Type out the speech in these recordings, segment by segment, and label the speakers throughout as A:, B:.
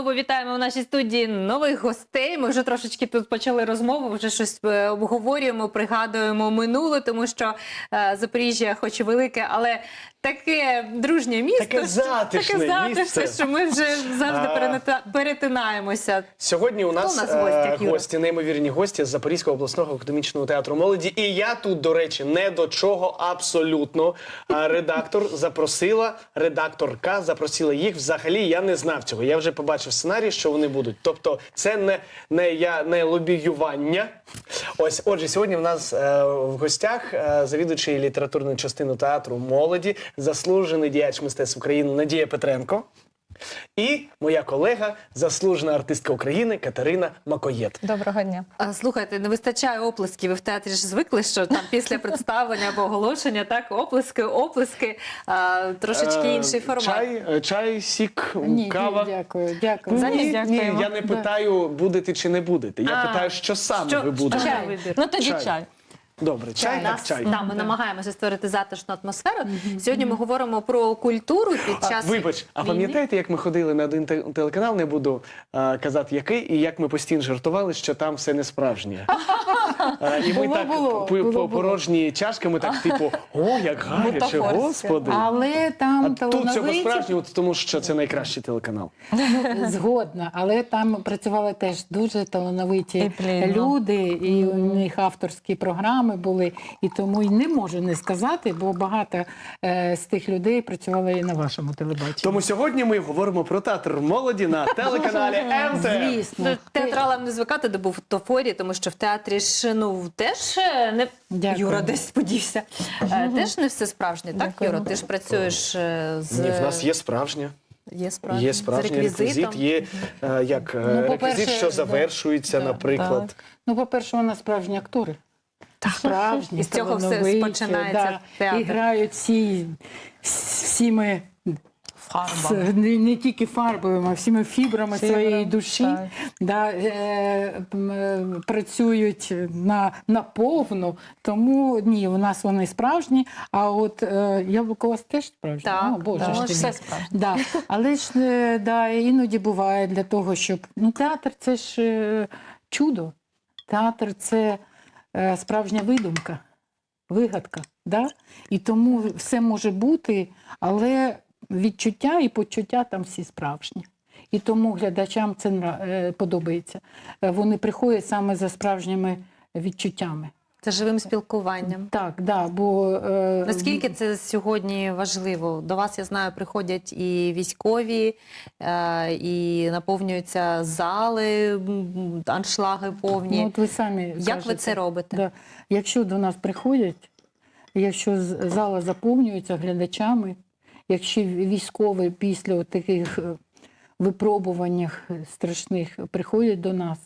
A: знову вітаємо в нашій студії нових гостей. Ми вже трошечки тут почали розмову, вже щось е, обговорюємо, пригадуємо минуле, тому що е, Запоріжжя, хоч і велике, але таке дружнє місто,
B: Таке
A: що-
B: затишне
A: таке затишне,
B: місце.
A: що ми вже завжди
B: А.
A: перенета- перетинаємося.
B: Сьогодні у нас,
A: у нас
B: е, гості, неймовірні гості з Запорізького обласного академічного театру молоді. І я тут, до речі, не до чого абсолютно. Редактор запросила, редакторка запросила їх. Взагалі я не знав цього. Я вже побачив сценарій, що вони будуть. Тобто, це не, не я не лобіювання. Ось, отже, сьогодні в нас е, в гостях е, завідуючий літературної частини театру молоді, заслужений діяч мистецтв України Надія Петренко. І моя колега, заслужена артистка України Катерина Макоєт.
C: Доброго дня.
A: А, Слухайте, не вистачає оплесків. Ви в театрі ж звикли, що там після представлення або оголошення, так, оплески, оплески, а, трошечки
B: Е,
A: інший формат.
B: Чай, е, чай, сік,
D: Ні,
B: кава.
D: ні, дякую, дякую.
A: Замість
B: Ні, ні,
C: дякуємо.
B: я не питаю, будете чи не будете. Я
A: А,
B: питаю, що саме
A: що-
B: ви будете.
C: Чай. Ну тоді
B: Чай.
C: чай.
B: Добре, чай, так,
A: Нас,
B: чай.
A: да, ми намагаємося створити затишну атмосферу. Сьогодні ми говоримо про культуру під
B: А,
A: час
B: вибач, а
A: війни.
B: пам'ятаєте, як ми ходили на один те- телеканал, не буду а, казати який, і як ми постійно жартували, що там все не справжнє. А, і ми
D: Було,
B: так
D: було,
B: по-
D: було,
B: по
D: було.
B: порожні чашки, ми так, типу, о, як гаряче,
C: Бутафорське.
B: господи.
D: Але там
B: А тут цього
D: талановиті
B: справжнього, тому що це найкращий телеканал.
D: згодна, але там працювали теж дуже
C: І
D: талановиті
C: плідно.
D: люди, і у них авторські програми були. І тому й не можу не сказати, бо багато е, з тих людей працювали і на вашому телебаченні.
B: Тому сьогодні ми говоримо про театр молоді на телеканалі МТ.
D: Звісно,
A: Ну, Театралам не звикати до бутафорії, тому що в театрі ж ну теж е, не
D: Дякую.
A: Юра десь подівся. Е, Теж не все справжнє, так,
C: Дякуємо.
A: Юра? Ти ж працюєш е, з
B: Ні, в нас є справжнє.
A: є справжнє,
B: Є справжній реквізит, є е, як е,
D: Ну,
B: реквізит, що
D: да.
B: завершується,
D: Да,
B: наприклад.
D: Ну, по-перше, у нас справжні актори. Справжні,
A: І з цього все починається театр.
D: І грають всі, всіми
C: Фарба.
D: З- не, не тільки фарбою, а всіми фібрами
C: Фібрами,
D: своєї душі
C: так.
D: да, е, е, працюють на, на повну. Тому ні, у нас вони справжні. А от е, яблуко у вас теж справжнє.
A: Так,
D: О, Боже
C: да,
D: ж ти
C: все.
D: Да. Але ж е, да, іноді буває для того, щоб ну, театр це ж е, чудо. Театр це справжня видумка, вигадка. Да? І тому все може бути, але відчуття і почуття там всі справжні. І тому глядачам це е, подобається. Е, Вони приходять саме за справжніми відчуттями.
A: Це живим спілкуванням.
D: Так, да, бо е,
A: Наскільки це сьогодні важливо? До вас, я знаю, приходять і військові, е, і наповнюються зали, аншлаги повні.
D: ну, от ви самі
A: Як ви це робите?
D: Да. Якщо до нас приходять, якщо зала заповнюється глядачами, якщо військові після таких е, випробуваннях страшних приходять до нас,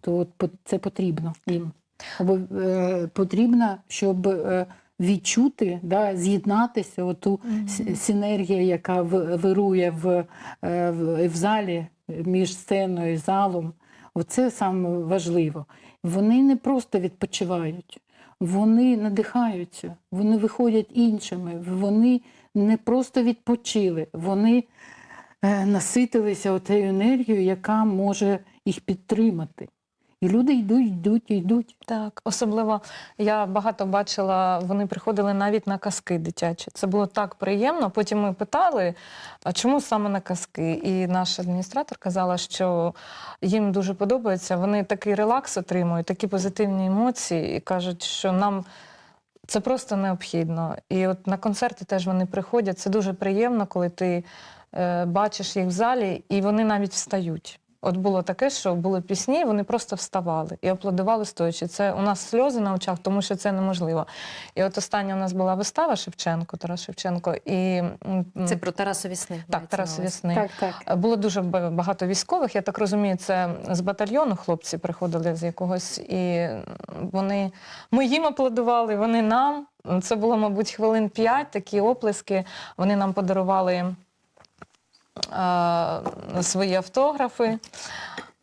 D: то це потрібно їм. Е, потрібно, щоб е, відчути, да, з'єднатися, оту с- синергія, яка вирує в, е, в, в залі між сценою і залом. Оце саме важливо. Вони не просто відпочивають, вони надихаються, вони виходять іншими, вони не просто відпочили, вони наситилися отею енергією, яка може їх підтримати. І люди йдуть, йдуть, йдуть.
C: Так, особливо я багато бачила, вони приходили навіть на казки дитячі. Це було так приємно. Потім ми питали, а чому саме на казки? І наш адміністратор казала, що їм дуже подобається. Вони такий релакс отримують, такі позитивні емоції, і кажуть, що нам. Це просто необхідно. І от на концерти теж вони приходять. Це дуже приємно, коли ти е, бачиш їх в залі, і вони навіть встають. От було таке, що були пісні, вони просто вставали і аплодували стоячи. Це у нас сльози на очах, тому що це неможливо. І от остання у нас була вистава Шевченко, Тарас Шевченко, і
A: Це про Тарасові сни.
C: так,
A: мається
C: Тарас
A: на увазі.
C: Вісни.
D: Так, так.
C: Було дуже багато військових. Я так розумію, це з батальйону хлопці приходили з якогось, і вони ми їм аплодували, вони нам. Це було, мабуть, хвилин п'ять, такі оплески. Вони нам подарували е, свої автографи.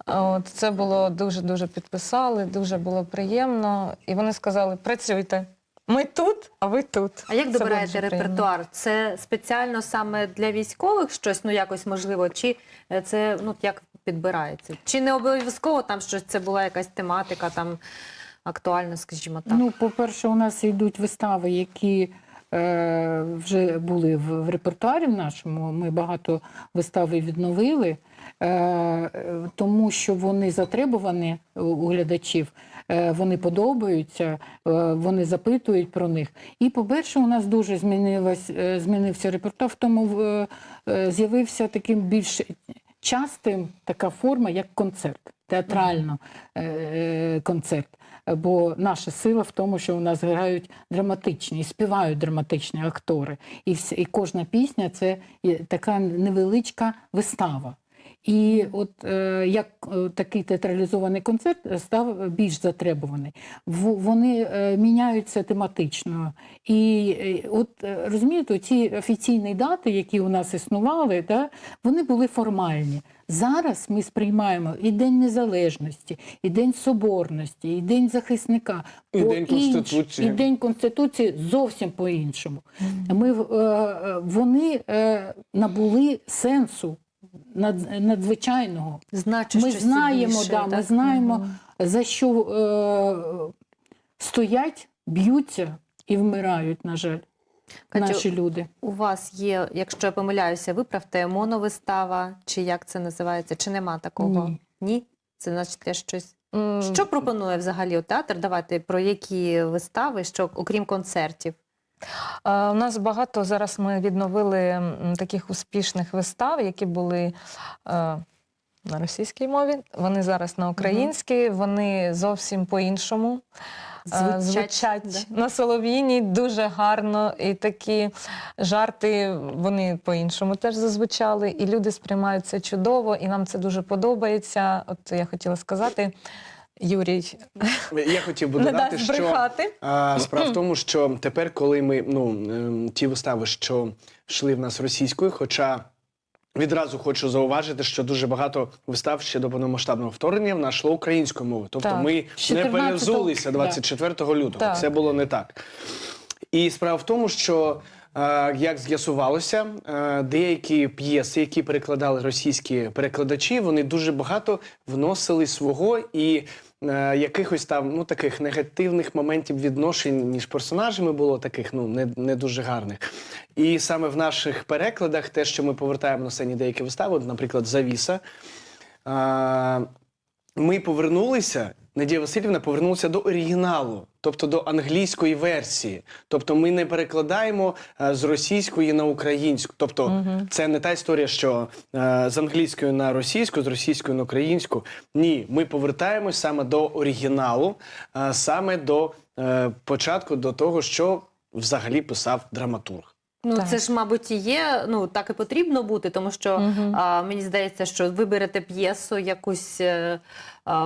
C: От, це було дуже-дуже підписали, дуже було приємно. І вони сказали: працюйте. Ми тут, а ви тут.
A: А як
C: Це
A: добираєте репертуар? Це спеціально саме для військових щось, ну якось можливо, чи е, це ну як підбирається? Чи не обов'язково там щось це була якась тематика там актуальна, скажімо так?
D: Ну, по-перше, у нас йдуть вистави, які вже були в, репертуарі в нашому. Ми багато вистав і відновили, е, е, тому що вони затребувані у, глядачів, е, вони подобаються, е, вони запитують про них. І, по-перше, у нас дуже е, змінився репертуар, в тому е, е, з'явився таким більш частим така форма, як концерт, театрально е, концерт. Бо наша сила в тому, що у нас грають драматичні співають драматичні актори. І, вс- і кожна пісня це така невеличка вистава. І от е, як е, такий театралізований концерт став більш затребуваний. В- Вони е, міняються тематично. І е, от е, розумієте, ці офіційні дати, які у нас існували, да, вони були формальні. Зараз ми сприймаємо і День Незалежності, і День Соборності, і День захисника,
B: І День
D: по-інш-
B: Конституції.
D: і День Конституції зовсім по-іншому. Ми, е, е, вони е, набули сенсу над- надзвичайного.
A: Значить,
D: Ми знаємо,
A: більше,
D: да, ми знаємо,
A: Мгм.
D: за що е, стоять, б'ються і вмирають, на жаль,
A: Катю,
D: наші люди.
A: У вас є, якщо я помиляюся, виправте моновистава, чи як це називається, чи нема такого?
D: Ні.
A: Ні? Це значить теж щось. Що пропонує взагалі театр? Давайте про які вистави, що окрім концертів?
C: Е, У нас багато зараз ми відновили таких успішних вистав, які були е, на російській мові. Вони зараз на українській, вони зовсім по-іншому. Звучать на солов'їні дуже гарно, і такі жарти вони по-іншому теж зазвучали. І люди сприймають це чудово, і нам це дуже подобається. От я хотіла сказати, Юрій
B: Я хотів би додати, що а, справа в тому, що тепер, коли ми ну ем, ті вистави, що йшли в нас російською, хоча. Відразу хочу зауважити, що дуже багато вистав ще до повномасштабного вторгнення в нас йшло українською мовою. Тобто
C: Так.
B: ми
D: 14...
B: не
D: 14-го,
B: перевзулися
D: да.
B: 24 лютого.
C: Так.
B: Це було не так. І справа в тому, що як з'ясувалося, е, деякі п'єси, які перекладали російські перекладачі, вони дуже багато вносили свого і е, якихось там ну таких негативних моментів відношень між персонажами було таких ну не, не дуже гарних. І саме в наших перекладах, те, що ми повертаємо на сцені деякі вистави, наприклад, Завіса. е, ми повернулися. Надія Васильівна повернулася до оригіналу, тобто до англійської версії. Тобто ми не перекладаємо е, з російської на українську. Тобто це не та історія, що е, з англійської на російську, з російської на українську. Ні, ми повертаємось саме до оригіналу, е, саме до е, початку, до того, що взагалі писав драматург.
A: Ну,
C: Так.
A: це ж, мабуть, і є. Ну так і потрібно бути, тому що
C: Мгм.
A: а, мені здається, що ви берете п'єсу, якусь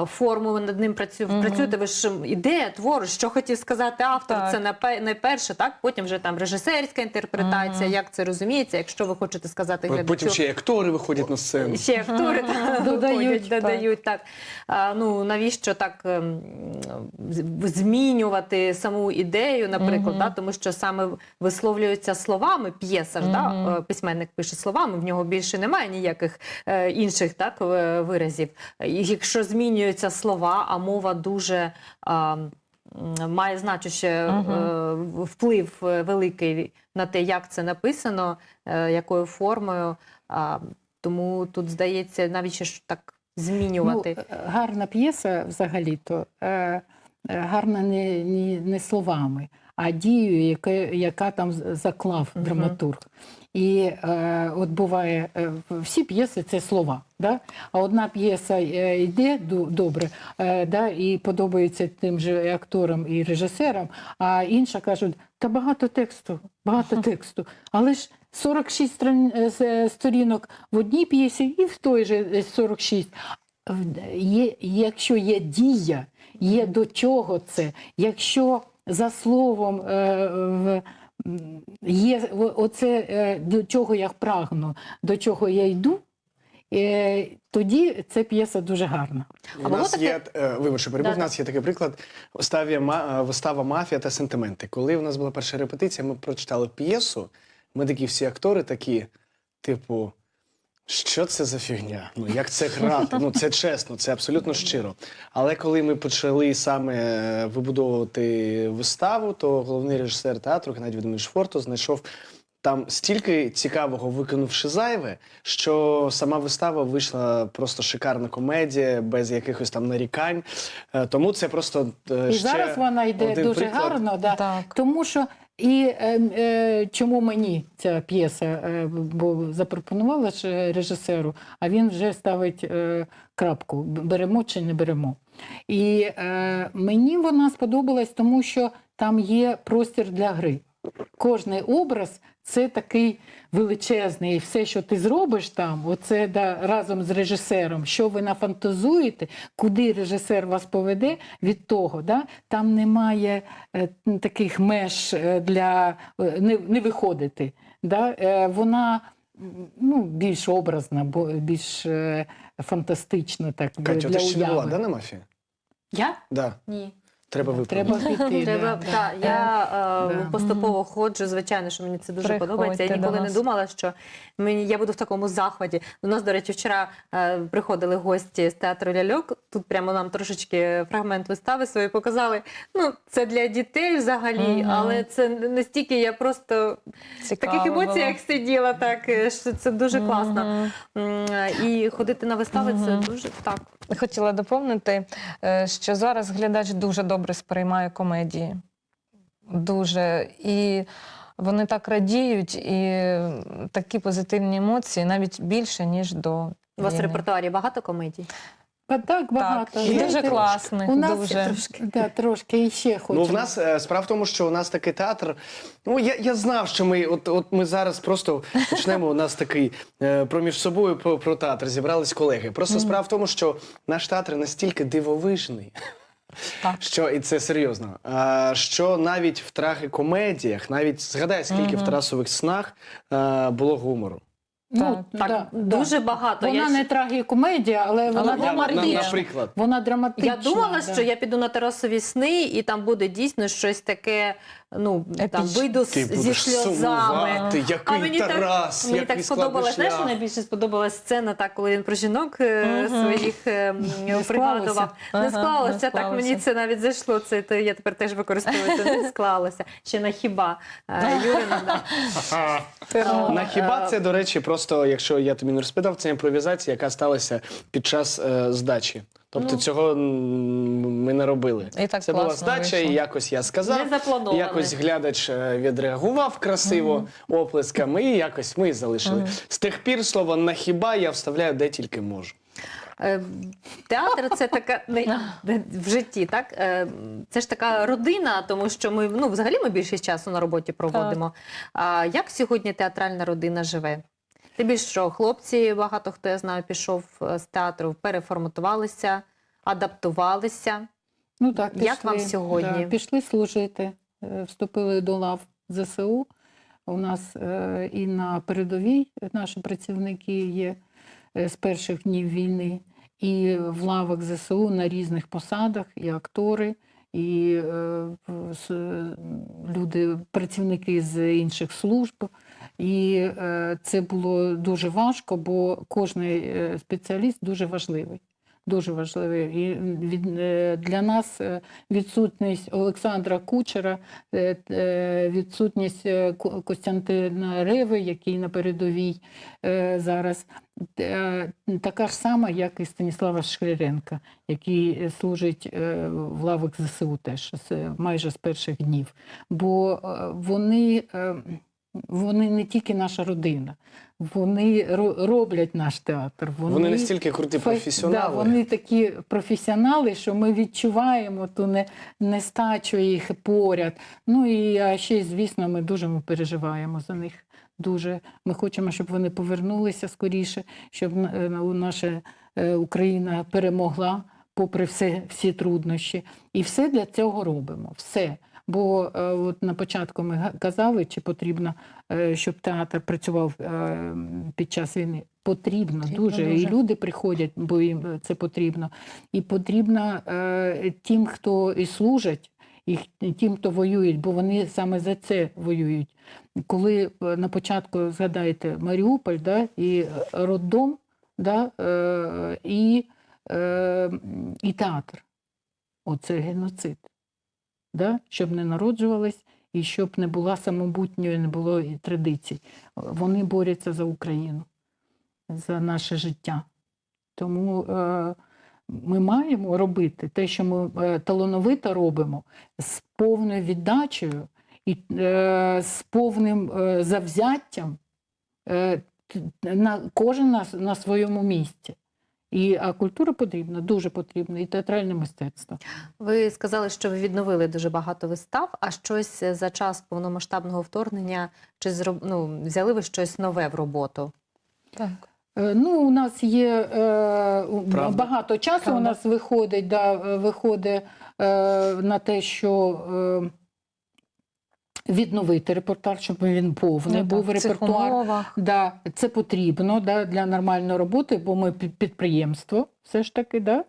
A: форму, ви над ним працю...
C: Мгм.
A: працюєте. Ви ж ідея твору, що хотів сказати автор,
C: Так.
A: це найперше, так потім вже там режисерська інтерпретація,
C: Мгм.
A: як це розуміється. Якщо ви хочете сказати
B: Потім ще актори виходять на сцену.
A: Ще актори та,
D: Додають, так.
A: додають так. А, ну навіщо так ем, змінювати саму ідею, наприклад, да? тому що саме висловлюються словами п'єса ж, да? Е, письменник пише словами, в нього більше немає ніяких е, інших так, е, виразів. І якщо змінюються слова, а мова дуже. А, Має значуще е, вплив е, великий на те, як це написано, е, якою формою. А, тому тут здається, навіщо ж так змінювати?
D: Ну, гарна п'єса взагалі-то гарна не, не, не словами, а дією, яка, яка там заклав
A: Мгм.
D: драматург. І е, от буває, е, всі п'єси це слова. Да? А одна п'єса е, йде добре е, да, і подобається тим же акторам і режисерам, а інша кажуть, та багато тексту, багато тексту. Але ж 46 стран- е, сторінок в одній п'єсі і в той же е, 46. Є, якщо є дія, є до чого це, якщо за словом е, в, є оце е, до чого я прагну, до чого я йду, е, тоді ця п'єса дуже гарна.
B: У
A: було
B: нас
A: таке?
B: є вибачте, перебув,
A: Да-да.
B: у нас є такий приклад. Виставі е, вистава Мафія та сентименти. Коли у нас була перша репетиція, ми прочитали п'єсу. Ми такі всі актори, такі, типу, Що це за фігня? Ну як це грати? Ну це чесно, це абсолютно щиро. Але коли ми почали саме е, вибудовувати виставу, то головний режисер театру Геннадій Відомич Форто знайшов там стільки цікавого, виконавши зайве, що сама вистава вийшла просто шикарна комедія, без якихось там нарікань. Е, Тому це просто е,
D: І
B: ще
D: зараз вона йде
B: один
D: дуже
B: приклад.
D: гарно, да.
C: Так.
D: тому що і е, е, чому мені ця п'єса, е, бо запропонувала ж режисеру, а він вже ставить е, крапку: беремо чи не беремо. І е, мені вона сподобалась, тому що там є простір для гри. Кожний образ це такий величезний, і все, що ти зробиш там, оце да, разом з режисером, що ви нафантазуєте, куди режисер вас поведе від того, да, там немає е, таких меж е, для е, не, не виходити. Да? Е, вона ну, більш образна, бо більш е, фантастична так,
B: Катю,
D: для
B: ти ще не була, да, на мафії?
A: Я?
B: Да.
A: Ні.
B: Треба виправити.
D: Треба піти.
A: Треба,
D: да,
A: та,
D: да.
A: я е,
D: Да.
A: поступово ходжу, звичайно, що мені це дуже
C: Приходьте
A: подобається. Я ніколи не думала, що мені я буду в такому захваті. До нас, до речі, вчора е, приходили гості з театру ляльок. Тут прямо нам трошечки фрагмент вистави свої показали. Ну, це для дітей взагалі,
C: Мгм.
A: але це не стільки я просто в таких емоціях
C: було.
A: сиділа, так е, що це дуже класно.
C: Мгм.
A: М, І ходити на вистави це дуже так.
C: Хотіла доповнити, е, що зараз глядач дуже добре сприймає комедії. Дуже. І вони так радіють, і такі позитивні емоції навіть більше, ніж до.
A: У вас в репертуарі багато комедій?
D: А так багато.
C: Так, і
D: Знаєте,
C: дуже класних,
D: У нас
C: дуже.
D: трошки, да, трошки і ще хочемо.
B: Ну, в нас е, справа в тому, що у нас такий театр. Ну, я, я знав, що ми, от, от ми зараз просто почнемо. У нас такий е, проміж собою про, про театр зібрались колеги. Просто справа в тому, що наш театр настільки дивовижний.
C: Так.
B: Що і це серйозно. А, що навіть в трагікомедіях, навіть згадай, скільки в. Тарасових снах е, було гумору.
D: Ну,
A: Так,
D: так да.
A: дуже багато.
D: Вона
A: Я
D: не
A: ще-
D: трагікомедія, але вона
C: вона
B: на, на,
D: драматична.
B: наприклад.
D: Вона драматична.
A: Я думала,
D: да.
A: що я піду на Тарасові сни, і там буде дійсно щось таке. Ну там вийду з-
B: Ти
A: зі сльозами.
B: сумувати, який
A: А мені
B: Тарас,
A: так, мені так
B: складний
A: сподобалось. Знаєш, що найбільше сподобалась сцена, так коли він про жінок е,
C: Мгм.
A: своїх е,
D: Не
A: пригадував.
D: склалося.
A: Не склалося.
C: не
A: Так мені це навіть зайшло. Це то я тепер теж використовую. Це не склалося. Ще на хіба е, Юрина. да.
B: На хіба це, до речі, просто, якщо я тобі не розповідав, це імпровізація, яка сталася під час е, здачі. Тобто
A: Ну.
B: цього ми не робили.
C: І так
B: це була здача,
C: вийшло.
B: і якось я сказав.
A: Не.
B: Якось глядач е, відреагував красиво оплесками, і якось ми і залишили. З тих пір слово на хіба я вставляю де тільки можу.
A: Е, Театр це така не- в житті, так? Е, Це ж така родина, тому що ми ну, взагалі ми більшість часу на роботі проводимо. А як сьогодні театральна родина живе? Ти більш що, хлопці, багато хто я знаю, пішов е, з театру, переформатувалися, адаптувалися.
D: Ну, так,
A: Як вам сьогодні?
D: Да, пішли служити, е, вступили до лав ЗСУ. У нас е, і на передовій наші працівники є з перших днів війни, і в лавах ЗСУ на різних посадах, і актори, і е, люди, працівники з інших служб. І е, це було дуже важко, бо кожен спеціаліст дуже важливий. Дуже важливий. І е, для нас е, відсутність Олександра Кучера, відсутність Костянтина Реви, який на передовій зараз, така ж сама, як і Станіслава Шкляренка, який служить в лавах ЗСУ теж майже з перших днів. Бо вони. Вони не тільки наша родина, вони ро- роблять наш театр. Вони,
B: Вони настільки круті професіонали.
D: Да, вони такі професіонали, що ми відчуваємо ту не, нестачу їх поряд. Ну і а ще, звісно, ми дуже ми переживаємо за них. Дуже ми хочемо, щоб вони повернулися скоріше, щоб е, наша е, Україна перемогла попри все, всі труднощі. І все для цього робимо. Все. Бо е, от на початку ми казали, чи потрібно, е, щоб театр працював е, під час війни. Потрібно,
C: Потрібно
D: дуже.
C: дуже.
D: І люди приходять, бо їм це потрібно. І потрібно тим, хто і служать, їх тим, хто воюють, бо вони саме за це воюють. Коли на початку згадаєте Маріуполь, да, і роддом, да, і, і театр. Оце геноцид. Да? Щоб не народжувались і щоб не була самобутньої, не було і традицій. Вони борються за Україну, за наше життя. Тому е, ми маємо робити те, що ми е, талановито робимо, з повною віддачею і е, з повним е, завзяттям, е, на, кожен на, на своєму місці. І, а культура потрібна, дуже потрібна, і театральне мистецтво.
A: Ви сказали, що ви відновили дуже багато вистав, а щось за час повномасштабного вторгнення чи зроб... ну, взяли ви щось нове в роботу?
C: Так.
D: Е, Ну, у нас є е,
B: Правда.
D: багато часу.
C: Правда.
D: У нас виходить, да, е, виходить е, на те, що е, відновити репортаж, щоб він повний
C: Ну,
D: був
C: так,
D: репертуар. Да, це потрібно да, для нормальної роботи, бо ми підприємство все ж таки. Да?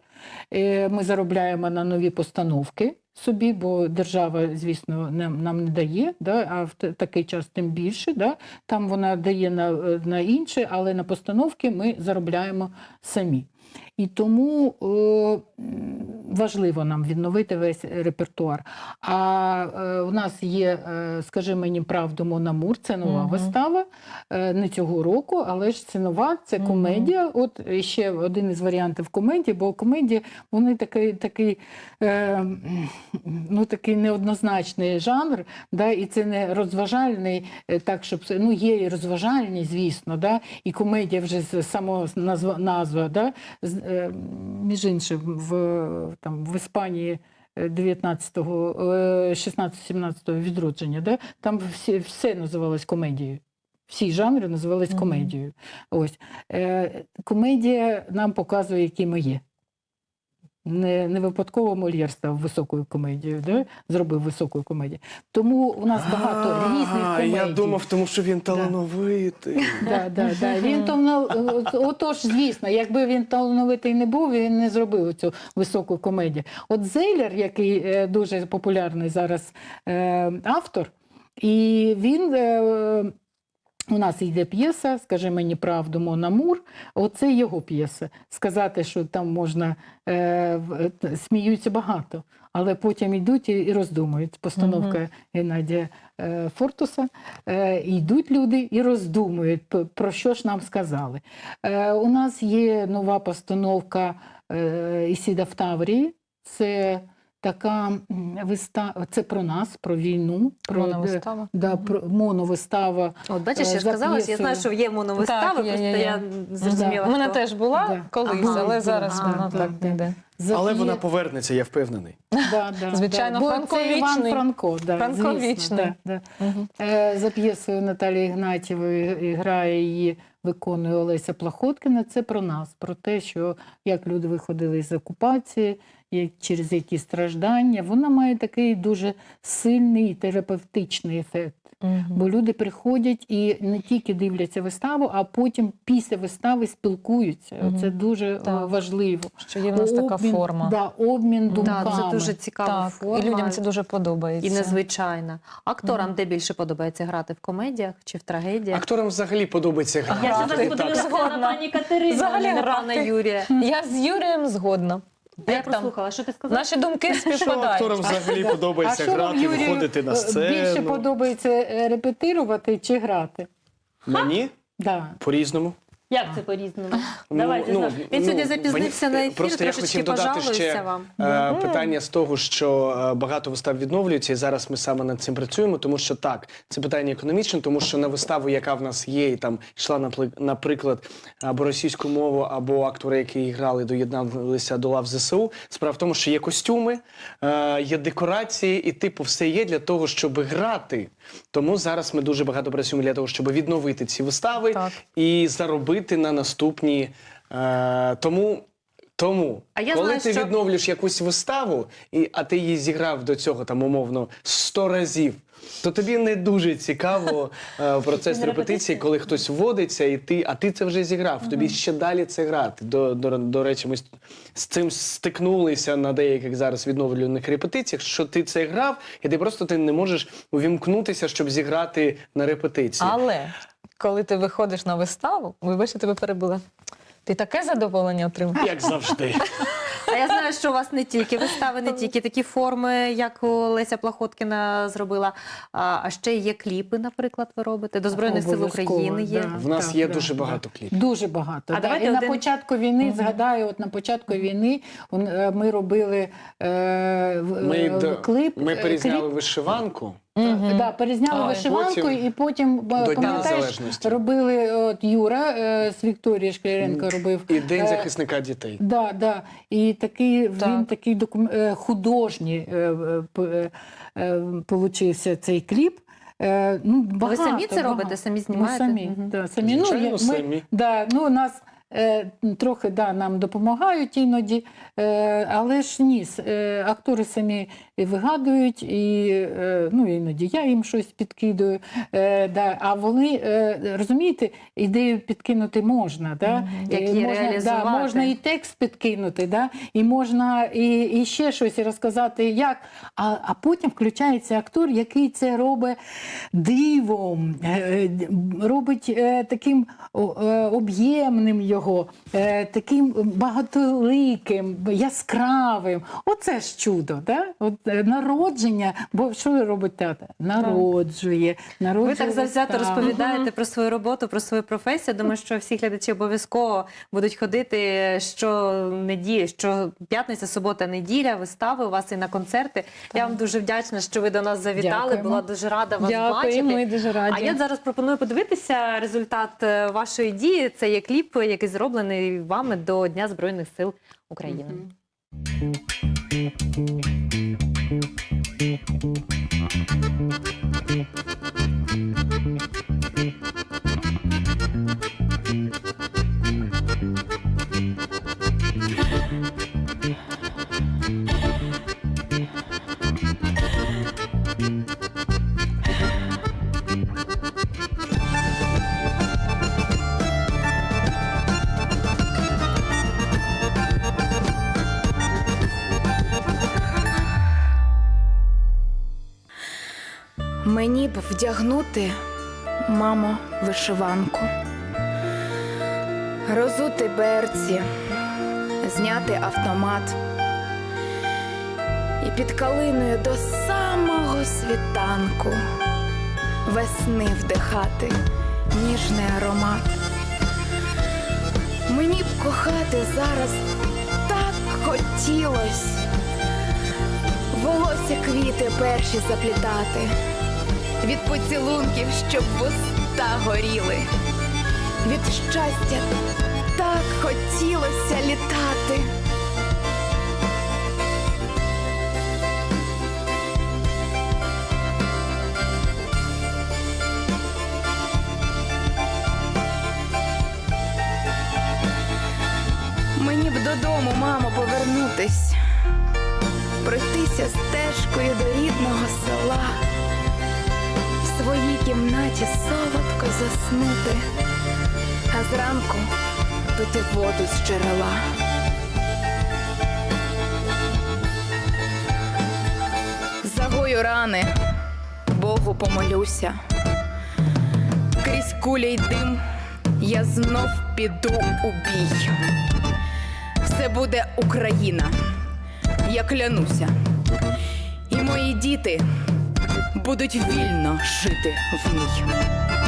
D: Е, Ми заробляємо на нові постановки собі, бо держава, звісно, нам, нам не дає, да? а в такий час тим більше. Да? Там вона дає на, на інше, але на постановки ми заробляємо самі. І тому е, важливо нам відновити весь репертуар. А е, у нас є, е, скажи мені правду, Мономур, це нова
C: Мгм.
D: вистава, е, не цього року, але ж це нова, це
C: Мгм.
D: комедія. От ще один із варіантів комедії, бо комедії вони такий, такий, е, ну, такий неоднозначний жанр, да, і це не розважальний, е, так, щоб ну, є і розважальні, звісно, да, і комедія вже з самого назва, назва да, між іншим, в, там, в Іспанії. 19-го, 16-17 відродження, де там всі, все називалось комедією. Всі жанри називались комедією. Ось. Е, комедія нам показує, які ми є. Не, не випадково Мольєр став високою комедією, да? зробив високу комедію. Тому у нас багато різних комедій.
B: Я думав, тому що він талановитий.
D: Да, да, да. Він отож, звісно, якби він талановитий не був, він не зробив цю високу комедію. От Зейлер, який е, дуже популярний зараз е, автор, і він. У нас йде п'єса, скажи мені правду, Монамур. Оце його п'єса. Сказати, що там можна е, е, сміються багато, але потім йдуть і, роздумують. Постановка Геннадія е, Фортуса. Е, йдуть люди і роздумують, про що ж нам сказали. Е, у нас є нова постановка е, Ісіда в Таврії. Це така вистава, це про нас, про війну, про,
C: Про
D: де-
C: вистава.
D: да, про моновистава.
A: От бачиш, я
D: Е,
A: ж казала, я знаю, що є моновистава,
C: Так,
A: просто
C: є, є.
A: я зрозуміла.
C: У мене
A: хто.
C: теж була
D: Да.
C: колись,
A: Ага.
C: але зараз
A: Ага.
C: вона
D: Да,
C: так
D: да.
C: не йде.
D: За
B: Але
D: п'є-
B: вона повернеться, я впевнений.
D: Да, да,
C: Звичайно,
D: да. Бо
C: Франко
D: це Іван. Франко, да,
C: Франко
D: звісно,
C: вічний.
D: Да, да. Е, За п'єсою Наталії Ігнатєвої грає її, виконує Олеся Плахоткіна. Це про нас, про те, що як люди виходили з окупації, через які страждання. Вона має такий дуже сильний терапевтичний ефект. Бо люди приходять і не тільки дивляться виставу, а потім після вистави спілкуються.
C: Мгм.
D: Це дуже е,
C: Так.
D: важливо.
C: Що є в нас така форма.
D: Да, обмін думками.
A: Так, це дуже цікава
C: Так,
A: форма.
C: і людям це дуже подобається.
A: І незвичайна. Акторам де більше подобається грати в комедіях чи в трагедіях?
B: Акторам взагалі подобається грати.
A: Я зараз подивилася на пані Катерину,
C: Взагалі
A: а не на пана Юрія.
C: Я з Юрієм згодна.
A: Я
C: Як там?
A: прослухала, що ти сказала?
C: Наші думки
B: Що акторам взагалі подобається
D: вам,
B: грати,
D: Юрію,
B: виходити на
D: е,
B: сцену.
D: Більше подобається е, репетирувати чи грати?
B: Мені
D: Да.
B: по-різному.
A: Як це по-різному?
B: Ну,
A: Давайте
B: ну,
A: знов. Він
B: ну,
A: сьогодні запізнився
B: мені-
A: на ефір,
B: Просто я
A: трошечки
B: хотів додати
A: пожалуюся
B: ще
A: вам.
B: е, питання з того, що е, багато вистав відновлюються, і зараз ми саме над цим працюємо, тому що так, це питання економічне, тому що на виставу, яка в нас є, і там йшла, напли- наприклад, або російську мову, або актори, які грали, доєдналися до лав ЗСУ. Справа в тому, що є костюми, е, є декорації, і типу все є для того, щоб грати. Тому зараз ми дуже багато працюємо для того, щоб відновити ці вистави
C: Так.
B: і заробити на наступні. Е, тому. Тому,
A: А я
B: коли
A: знаю,
B: ти
A: що-
B: відновлюєш якусь виставу, і, а ти її зіграв до цього там умовно 100 разів, То тобі не дуже цікаво е, процес репетиції, коли хтось вводиться, і ти, а ти це вже зіграв. Тобі ще далі це грати. До, до, до речі, ми з цим стикнулися на деяких зараз відновлюваних репетиціях, що ти це грав, і ти просто ти не можеш увімкнутися, щоб зіграти на репетиції.
C: Але коли ти виходиш на виставу, вибачте, тебе перебула. Ти таке задоволення отримав.
B: Як завжди.
A: А я знаю, що у вас не тільки вистави, не тільки такі форми, як у Леся Плахоткіна зробила, а, а ще є кліпи, наприклад, ви робите. До Збройних сил України є.
D: да.
B: В нас
D: Так,
B: є
D: да,
B: дуже
D: да.
B: багато кліпів.
D: Дуже багато.
A: А
D: да.
A: давайте
D: І
A: один-
D: на початку війни, згадаю, от на початку війни е, ми робили е,
B: Ми,
D: е,
B: д- ми
D: е,
B: перезняли
D: кліп,
B: вишиванку.
C: Мгм.
D: Да, перезняли
B: А
D: вишиванку
B: потім
D: і потім
B: до
D: пам'ятаєш, робили от Юра е, з Вікторії Шкляренко робив.
B: І День
D: Е,
B: захисника дітей.
D: Да, да. І такий він
C: Так.
D: такий докум... е, художній е, е, е, е, получився цей кліп. Е, ну, багато,
A: самі це
D: багато.
A: робите? Самі знімаєте?
D: Ми самі,
A: Мгм.
D: да, самі.
B: Звичайно,
D: ну, я-
B: самі.
D: Да, ну, нас трохи да, нам допомагають іноді, е, але ж ні, е, актори самі вигадують, і е, ну, іноді я їм щось підкидаю. Е, да, а вони, е, розумієте, ідею підкинути можна. Да?
A: Як
D: Е, можна. Да, можна і текст підкинути, да? і можна і, і ще щось розказати, як. А, а потім включається актор, який це робить дивом, е, е, робить е, таким е, об'ємним його, е, таким багатоликим, яскравим. Оце ж чудо. Да? От, е, народження, бо що робить театр? Народжує, народжує
A: Ви так завзято
D: виставу.
A: розповідаєте про свою роботу, про свою професію. Думаю, що всі глядачі обов'язково будуть ходити щонеділі, що п'ятниця, субота, неділя, вистави у вас і на концерти. Я вам дуже вдячна, що ви до нас завітали.
D: Дякуємо.
A: Була дуже рада вас
C: Дякую,
A: бачити.
C: ми дуже раді.
A: А я зараз пропоную подивитися результат е, вашої дії. Це є кліп, який зроблений вами до Дня Збройних сил України.
E: Мені вдягнути, мамо, вишиванку, розути берці, зняти автомат. І під калиною до самого світанку весни вдихати ніжний аромат. Мені б кохати зараз так хотілось волосся квіти перші заплітати, від поцілунків, щоб вуста горіли, від щастя так хотілося літати. Мені б додому, мамо, повернутись пройтися стежкою до рідного села, кімнаті солодко заснути, а зранку пити воду з джерела. Загою рани, Богу помолюся. Крізь куля й дим я знов піду у бій. Все буде Україна я клянуся. І мої діти будуть вільно жити в ній.